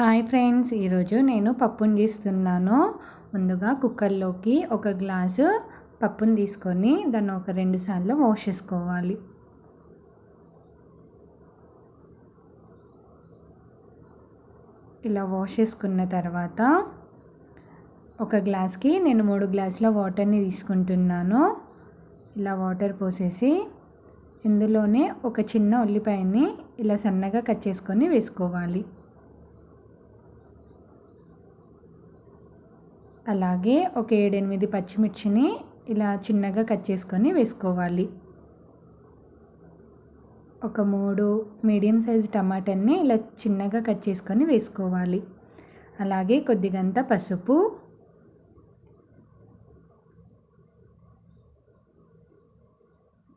Hi friends ఈరోజు నేను పప్పుని తీస్తున్నాను ముందుగా కుక్కర్లోకి ఒక గ్లాసు పప్పుని తీసుకొని దాన్ని ఒక రెండు సార్లు వాష్ చేసుకోవాలి. ఇలా వాష్ చేసుకున్న తర్వాత ఒక గ్లాస్కి నేను మూడు గ్లాసుల వాటర్ని తీసుకుంటున్నాను. ఇలా వాటర్ పోసేసి ఇందులోనే ఒక చిన్న ఉల్లిపాయని ఇలా సన్నగా కట్ చేసుకొని వేసుకోవాలి. అలాగే ఒక ఏడెనిమిది పచ్చిమిర్చిని ఇలా చిన్నగా కట్ చేసుకొని వేసుకోవాలి. ఒక మూడు మీడియం సైజ్ టమాటాని ఇలా చిన్నగా కట్ చేసుకొని వేసుకోవాలి. అలాగే కొద్దిగంత పసుపు.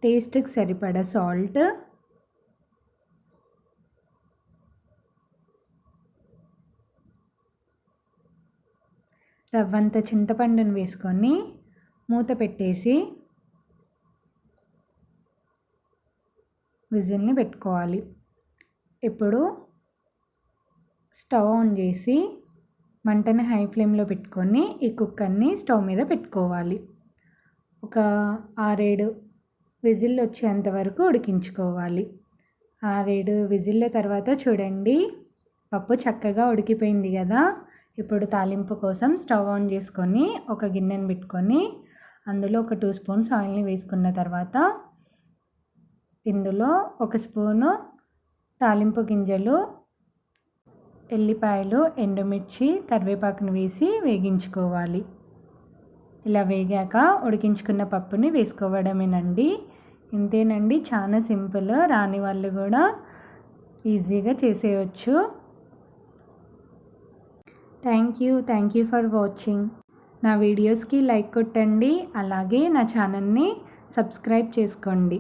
టేస్ట్కి సరిపడ సాల్ట్. రవ్వంత చింతపండును వేసుకొని మూత పెట్టేసి విజిల్ని పెట్టుకోవాలి. ఇప్పుడు స్టవ్ ఆన్ చేసి మంటని హై ఫ్లేమ్లో పెట్టుకొని ఈ కుక్కర్ని స్టవ్ మీద పెట్టుకోవాలి. ఒక ఆరేడు విజిల్ వచ్చేంత వరకు ఉడికించుకోవాలి. ఆరేడు విజిల్ల తర్వాత చూడండి పప్పు చక్కగా ఉడికిపోయింది కదా? ఇప్పుడు తాలింపు కోసం స్టవ్ ఆన్ చేసుకొని ఒక గిన్నెను పెట్టుకొని అందులో ఒక టూ స్పూన్స్ ఆయిల్ని వేసుకున్న తర్వాత ఇందులో ఒక స్పూను తాలింపు గింజలు ఎల్లిపాయలు ఎండుమిర్చి కరివేపాకును వేసి వేగించుకోవాలి. ఇలా వేగాక ఉడికించుకున్న పప్పుని వేసుకోవడమేనండి. ఇంతేనండి చాలా సింపుల్ రాని వాళ్ళు కూడా ఈజీగా చేసేయచ్చు. Thank you thank you for watching. నా వీడియోస్కి లైక్ కొట్టండి అలాగే నా ఛానల్ని సబ్స్క్రైబ్ చేసుకోండి.